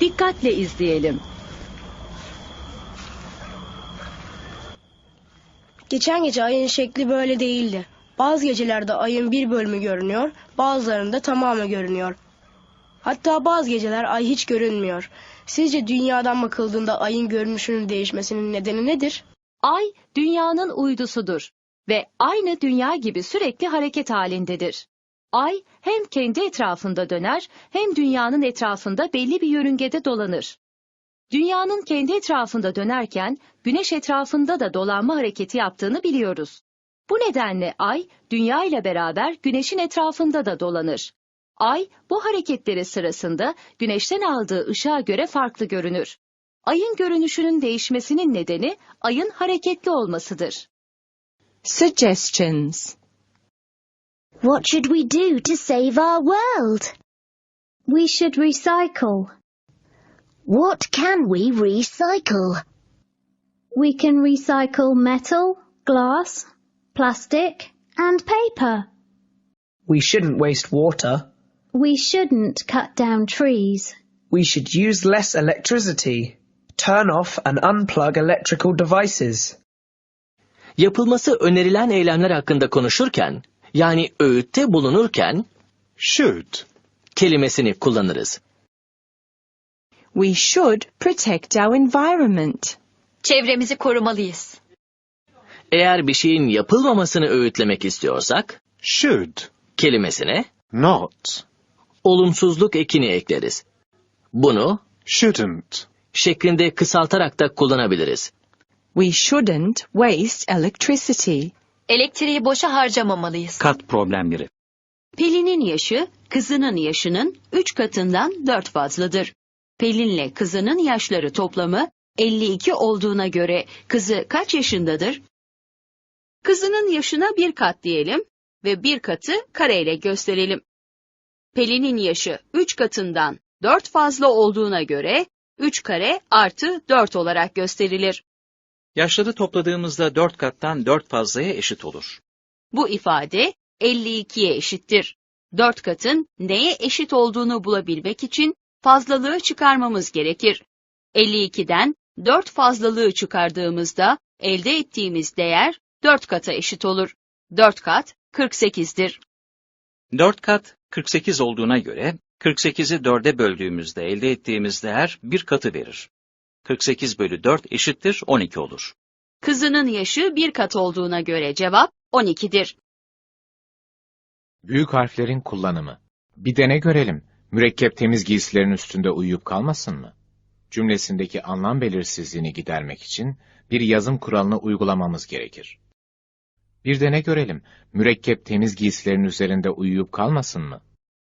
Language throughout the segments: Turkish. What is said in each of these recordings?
Dikkatle izleyelim. Geçen gece ayın şekli böyle değildi. Bazı gecelerde ayın bir bölümü görünüyor, bazılarında tamamı görünüyor. Hatta bazı geceler ay hiç görünmüyor. Sizce dünyadan bakıldığında ayın görünüşünün değişmesinin nedeni nedir? Ay dünyanın uydusudur ve aynı dünya gibi sürekli hareket halindedir. Ay hem kendi etrafında döner hem dünyanın etrafında belli bir yörüngede dolanır. Dünyanın kendi etrafında dönerken güneş etrafında da dolanma hareketi yaptığını biliyoruz. Bu nedenle ay dünya ile beraber güneşin etrafında da dolanır. Ay bu hareketleri sırasında güneşten aldığı ışığa göre farklı görünür. Ayın görünüşünün değişmesinin nedeni ayın hareketli olmasıdır. Suggestions. What should we do to save our world? We should recycle. What can we recycle? We can recycle metal, glass, plastic, and paper. We shouldn't waste water. We shouldn't cut down trees. We should use less electricity. Turn off and unplug electrical devices. Yapılması önerilen eylemler hakkında konuşurken, yani öğütte bulunurken should, kelimesini kullanırız. We should protect our environment. Çevremizi korumalıyız. Eğer bir şeyin yapılmamasını öğütlemek istiyorsak, should, kelimesine not, olumsuzluk ekini ekleriz. Bunu shouldn't, şeklinde kısaltarak da kullanabiliriz. We shouldn't waste electricity. Elektriği boşa harcamamalıyız. Kat problemleri. Pelin'in yaşı kızının yaşının 3 katından 4 fazladır. Pelin'le kızının yaşları toplamı 52 olduğuna göre kızı kaç yaşındadır? Kızının yaşına bir kat diyelim ve bir katı kareyle gösterelim. Pelin'in yaşı 3 katından 4 fazla olduğuna göre 3 kare artı 4 olarak gösterilir. Yaşları topladığımızda 4 kattan 4 fazlaya eşit olur. Bu ifade 52'ye eşittir. 4 katın neye eşit olduğunu bulabilmek için fazlalığı çıkarmamız gerekir. 52'den 4 fazlalığı çıkardığımızda elde ettiğimiz değer 4 kata eşit olur. 4 kat 48'dir. 4 kat 48 olduğuna göre 48'i 4'e böldüğümüzde elde ettiğimiz değer 1 katı verir. 48 bölü 4 eşittir 12 olur. Kızının yaşı 1 kat olduğuna göre cevap 12'dir. Büyük harflerin kullanımı. Bir dene görelim. Mürekkep temiz giysilerin üstünde uyuyup kalmasın mı? Cümlesindeki anlam belirsizliğini gidermek için bir yazım kuralını uygulamamız gerekir. Bir dene görelim. Mürekkep temiz giysilerin üzerinde uyuyup kalmasın mı?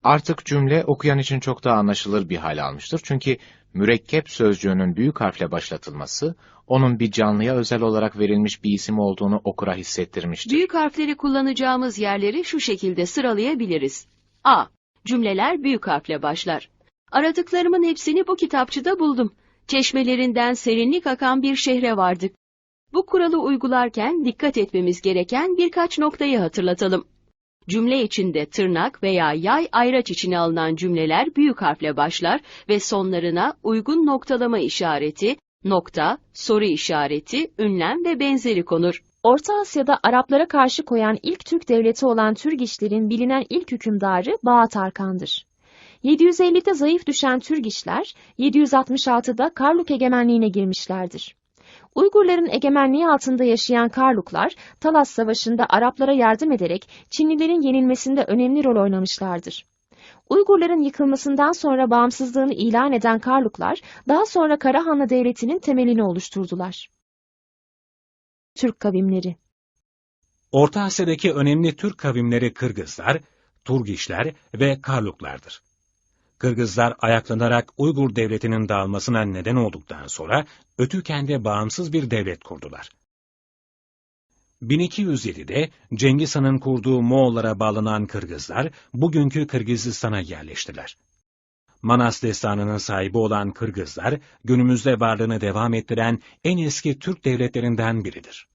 Artık cümle okuyan için çok daha anlaşılır bir hal almıştır. Çünkü mürekkep sözcüğünün büyük harfle başlatılması, onun bir canlıya özel olarak verilmiş bir isim olduğunu okura hissettirmiştir. Büyük harfleri kullanacağımız yerleri şu şekilde sıralayabiliriz. A. Cümleler büyük harfle başlar. Aradıklarımın hepsini bu kitapçıda buldum. Çeşmelerinden serinlik akan bir şehre vardık. Bu kuralı uygularken dikkat etmemiz gereken birkaç noktayı hatırlatalım. Cümle içinde tırnak veya yay ayraç içine alınan cümleler büyük harfle başlar ve sonlarına uygun noktalama işareti, nokta, soru işareti, ünlem ve benzeri konur. Orta Asya'da Araplara karşı koyan ilk Türk devleti olan Türgişlerin bilinen ilk hükümdarı Bağat Arkan'dır. 750'de zayıf düşen Türgişler, 766'da Karluk egemenliğine girmişlerdir. Uygurların egemenliği altında yaşayan Karluklar, Talas Savaşı'nda Araplara yardım ederek Çinlilerin yenilmesinde önemli rol oynamışlardır. Uygurların yıkılmasından sonra bağımsızlığını ilan eden Karluklar, daha sonra Karahanlı Devleti'nin temelini oluşturdular. Türk kavimleri Orta Asya'daki önemli Türk kavimleri Kırgızlar, Turgişler ve Karluklardır. Kırgızlar ayaklanarak Uygur devletinin dağılmasına neden olduktan sonra Ötüken'de bağımsız bir devlet kurdular. 1207'de Cengiz Han'ın kurduğu Moğollara bağlanan Kırgızlar bugünkü Kırgızistan'a yerleştiler. Manas destanının sahibi olan Kırgızlar günümüzde varlığını devam ettiren en eski Türk devletlerinden biridir.